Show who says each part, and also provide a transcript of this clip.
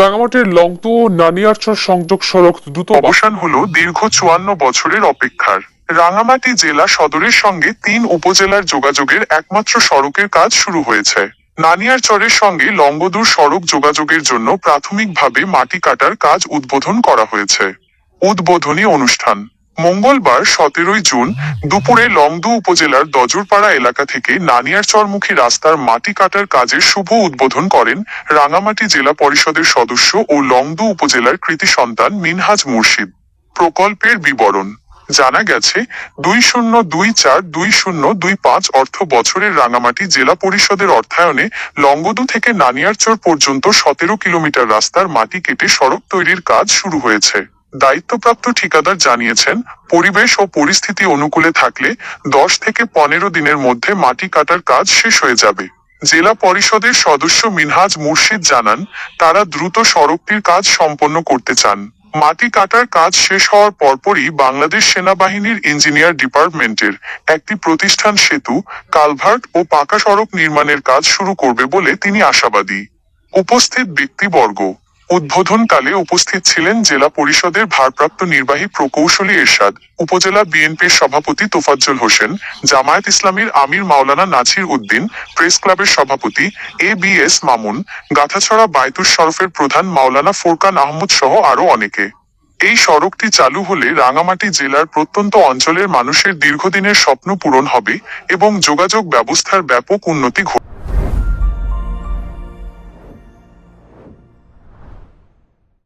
Speaker 1: রাঙামাটির লংতু নানিয়ারচর সংযোগ সড়ক দ্রুত
Speaker 2: অবসান হলো দীর্ঘ চুয়ান্ন বছরের অপেক্ষার। রাঙামাটি জেলা সদরের সঙ্গে তিন উপজেলার যোগাযোগের একমাত্র সড়কের কাজ শুরু হয়েছে। নানিয়ারচরের সঙ্গে লম্বদূর সড়ক যোগাযোগের জন্য প্রাথমিকভাবে মাটি কাটার কাজ উদ্বোধন করা হয়েছে। উদ্বোধনী অনুষ্ঠান। মঙ্গলবার সতেরোই জুন দুপুরে লংদু উপজেলার দজুরপাড়া এলাকা থেকে নানিয়ারচরমুখী রাস্তার মাটি কাটার কাজের শুভ উদ্বোধন করেন রাঙামাটি জেলা পরিষদের সদস্য ও লংদু উপজেলার কৃতি সন্তান মিনহাজ মুর্শিদ। প্রকল্পের বিবরণ। জানা গেছে, দুই শূন্য দুই চার দুই শূন্য দুই পাঁচ অর্থ বছরের রাঙামাটি জেলা পরিষদের অর্থায়নে লংগদু থেকে নানিয়ারচর পর্যন্ত সতেরো কিলোমিটার রাস্তার মাটি কেটে সড়ক তৈরির কাজ শুরু হয়েছে। দায়িত্বপ্রাপ্ত ঠিকাদার জানিয়েছেন, পরিবেশ ও পরিস্থিতি অনুকূলে থাকলে দশ থেকে পনেরো দিনের মধ্যে মাটি কাটার কাজ শেষ হয়ে যাবে। জেলা পরিষদের সদস্য মিনহাজ মুর্শিদ জানান, তারা দ্রুত সড়কটির কাজ সম্পন্ন করতে চান। মাটি কাটার কাজ শেষ হওয়ার পরপরই বাংলাদেশ সেনাবাহিনীর ইঞ্জিনিয়ার ডিপার্টমেন্টের একটি প্রতিষ্ঠান সেতু, কালভার্ট ও পাকা সড়ক নির্মাণের কাজ শুরু করবে বলে তিনি আশাবাদী। উপস্থিত ব্যক্তিবর্গ উদ্বোধনকালে উপস্থিত ছিলেন জেলা পরিষদের ভারপ্রাপ্ত নির্বাহী প্রকৌশলী এরশাদ, উপজেলা বিএনপির সভাপতি তোফাজ্জল হোসেন, জামায়াত ইসলামীর আমির মাওলানা নাছির উদ্দিন, প্রেস ক্লাবের সভাপতি A B S Mamun, Gathachhara Baitur শরফের প্রধান মাওলানা ফোরকান আহমদ সহ আরও অনেকে। এই সড়কটি চালু হলে রাঙামাটি জেলার প্রত্যন্ত অঞ্চলের মানুষের দীর্ঘদিনের স্বপ্ন পূরণ হবে এবং যোগাযোগ ব্যবস্থার ব্যাপক উন্নতি ঘটবে।